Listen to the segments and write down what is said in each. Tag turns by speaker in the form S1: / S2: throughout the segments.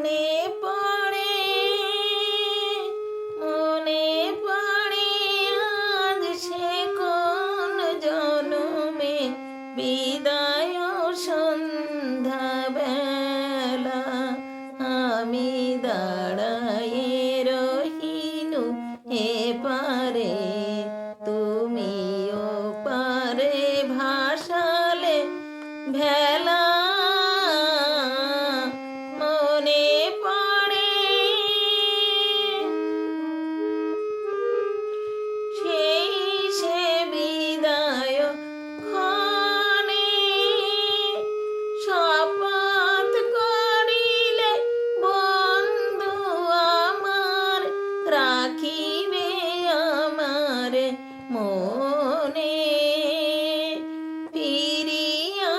S1: মনে পড়ে মনে পড়ে আজ সে কোন জনমে। বিদায় সন্ধ্যা বেলা আমি দাঁড়ায়ে রহিনু এ পারে, তুমিও পারে ভাসালে, ভেলা মনে ফিরিয়া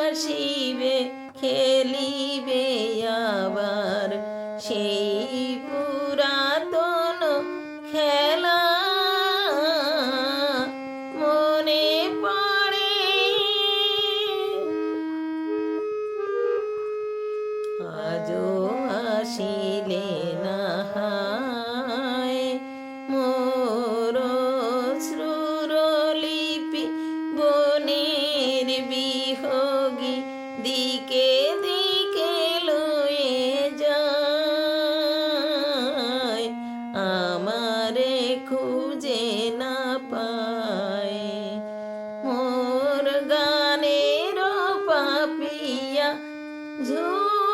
S1: আসিবে খেলিবে আবার সেই পুরাতন খেলা। মনে পড়ে আজও আসিলে Zoom.